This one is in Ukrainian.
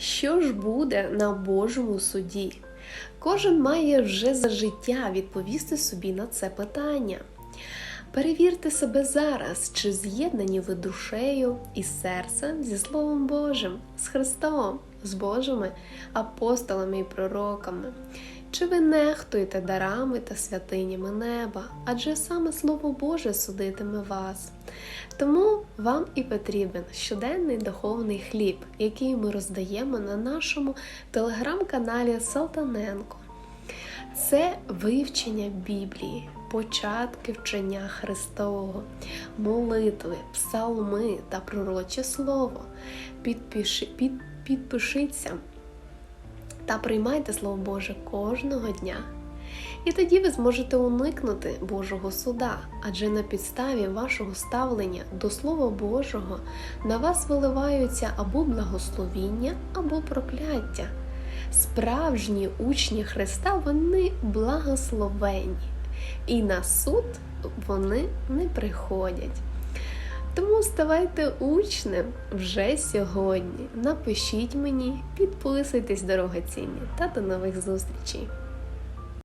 Що ж буде на Божому суді? Кожен має вже за життя відповісти собі на це питання. Перевірте себе зараз, чи з'єднані ви душею і серцем зі Словом Божим, з Христом, з Божими апостолами і пророками. Чи ви нехтуєте дарами та святинями неба, адже саме Слово Боже судитиме вас. Тому вам і потрібен щоденний духовний хліб, який ми роздаємо на нашому телеграм-каналі Салтаненко. Це вивчення Біблії, початки вчення Христового, молитви, псалми та пророче слово. Підпиши, під, підпишіться та приймайте Слово Боже кожного дня. І тоді ви зможете уникнути Божого суда, адже на підставі вашого ставлення до Слова Божого на вас виливаються або благословіння, або прокляття. Справжні учні Христа вони благословенні, і на суд вони не приходять. Тому ставайте учнем вже сьогодні. Напишіть мені, підписуйтесь дорогоцінні та до нових зустрічей!